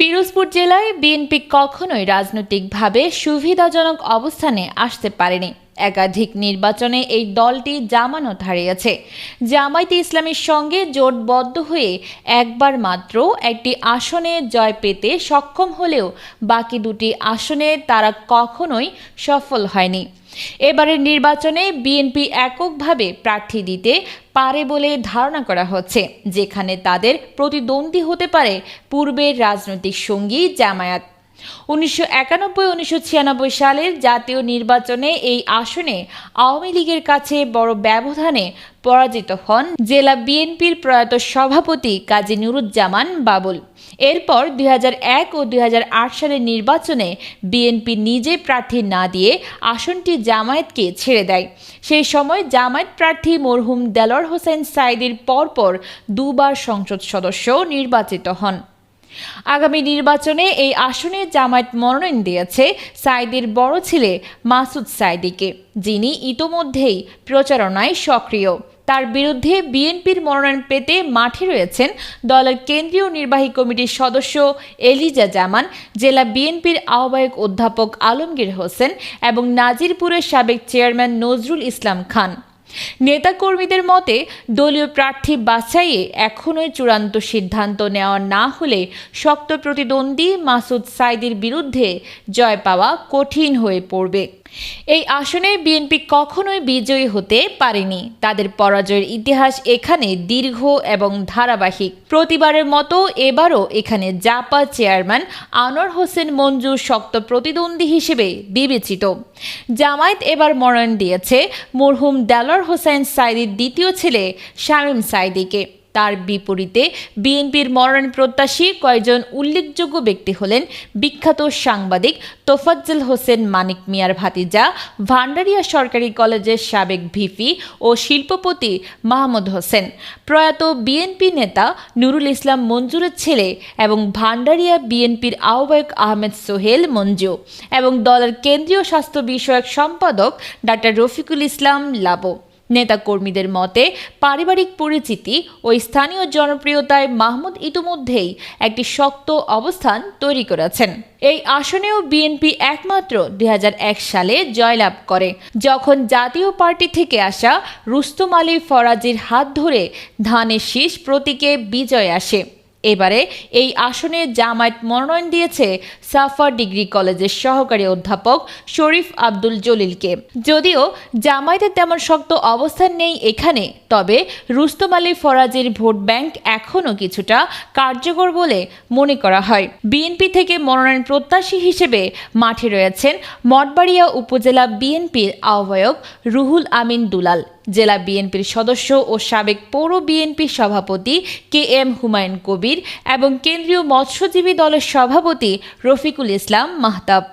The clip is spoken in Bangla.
পিরোজপুর জেলায় বিএনপি কখনোই রাজনৈতিকভাবে সুবিধাজনক অবস্থানে আসতে পারেনি। একাধিক নির্বাচনে এই দলটি জামানত হারিয়েছে। জামায়াতে ইসলামের সঙ্গে জোটবদ্ধ হয়ে একবার মাত্র একটি আসনে জয় পেতে সক্ষম হলেও বাকি দুটি আসনে তারা কখনোই সফল হয়নি। এবারের নির্বাচনে বিএনপি এককভাবে প্রার্থী দিতে পারে বলে ধারণা করা হচ্ছে, যেখানে তাদের প্রতিদ্বন্দ্বী হতে পারে পূর্বের রাজনৈতিক সঙ্গী জামায়াত উনিশশো একানব্বই, উনিশশো ছিয়ানব্বই সালের জাতীয় নির্বাচনে এই আসনে আওয়ামী লীগের কাছে বড় ব্যবধানে পরাজিত হন জেলা বিএনপির প্রয়াত সভাপতি কাজী নুরুজ্জামান বাবুল। এরপর দুই হাজার এক ও দুই হাজার আট সালের নির্বাচনে বিএনপি নিজে প্রার্থী না দিয়ে আসনটি জামায়াতকে ছেড়ে দেয়। সেই সময় জামায়াত প্রার্থী মরহুম দেলোয়ার হোসেন সাইদির পরপর দুবার সংসদ সদস্য নির্বাচিত হন। আগামী নির্বাচনে এই আসনে জামায়াত মনোনয়ন দিয়েছে সাইদের বড় ছেলে মাসুদ সাইদিকে, যিনি ইতোমধ্যেই প্রচারণায় সক্রিয়। তার বিরুদ্ধে বিএনপির মনোনয়ন পেতে মাঠে রয়েছেন দলের কেন্দ্রীয় নির্বাহী কমিটির সদস্য এলিজা জামান, জেলা বিএনপির আহ্বায়ক অধ্যাপক আলমগীর হোসেন এবং নাজিরপুরের সাবেক চেয়ারম্যান নজরুল ইসলাম খান। নেতাকর্মীদের মতে, দলীয় প্রার্থী বাছাইয়ে এখনই চূড়ান্ত সিদ্ধান্ত নেওয়া না হলে শক্ত প্রতিদ্বন্দ্বী মাসুদ সাইদির বিরুদ্ধে জয় পাওয়া কঠিন হয়ে পড়বে। এই আসনে বিএনপি কখনোই বিজয়ী হতে পারেনি। তাদের পরাজয়ের ইতিহাস এখানে দীর্ঘ এবং ধারাবাহিক। প্রতিবারের মতো এবারও এখানে জাপা চেয়ারম্যান আনোয়ার হোসেন মঞ্জু শক্ত প্রতিদ্বন্দ্বী হিসেবে বিবেচিত। জামায়াত এবার মনোনয়ন দিয়েছে মরহুম দেলোয়ার হোসেন সাইদির দ্বিতীয় ছেলে শামীম সাইদিকে। তার বিপরীতে বিএনপির মনোনয়ন প্রত্যাশী কয়েকজন উল্লেখযোগ্য ব্যক্তি হলেন বিখ্যাত সাংবাদিক তোফাজ্জল হোসেন, মানিক মিয়ার ভাতিজা ভান্ডারিয়া সরকারি কলেজের সাবেক ভিপি ও শিল্পপতি মাহমুদ হোসেন। প্রয়াত বিএনপি নেতা নুরুল ইসলাম মঞ্জুরের ছেলে এবং ভান্ডারিয়া বিএনপির আহ্বায়ক আহমেদ সোহেল মঞ্জু এবং দলের কেন্দ্রীয় স্বাস্থ্য বিষয়ক সম্পাদক ডাক্তার রফিকুল ইসলাম লাবো। নেতাকর্মীদের মতে, পারিবারিক পরিচিতি ও স্থানীয় জনপ্রিয়তায় মাহমুদ ইতিমধ্যেই একটি শক্ত অবস্থান তৈরি করেছেন। এই আসনেও বিএনপি একমাত্র দুই হাজার এক সালে জয়লাভ করে, যখন জাতীয় পার্টি থেকে আসা রুস্তম আলী ফরাজির হাত ধরে ধানের শীষ প্রতীকে বিজয় আসে। এবারে এই আসনে জামায়াত মনোনয়ন দিয়েছে সাফার ডিগ্রি কলেজের সহকারী অধ্যাপক শরীফ আব্দুল জলিলকে। যদিও জামায়াতের তেমন শক্ত অবস্থান নেই এখানে, তবে রুস্তম আলী ফরাজের ভোট ব্যাংক এখনও কিছুটা কার্যকর বলে মনে করা হয়। বিএনপি থেকে মনোনয়ন প্রত্যাশী হিসেবে মাঠে রয়েছেন মঠবাড়িয়া উপজেলা বিএনপির আহ্বায়ক রুহুল আমিন দুলাল। জেলা বিএনপির সদস্য ও সাবেক পৌর বিএনপি সভাপতি কে এম হুমায়ুন কবির এবং কেন্দ্রীয় মৎস্যজীবী দলের সভাপতি রফিকুল ইসলাম মাহতাব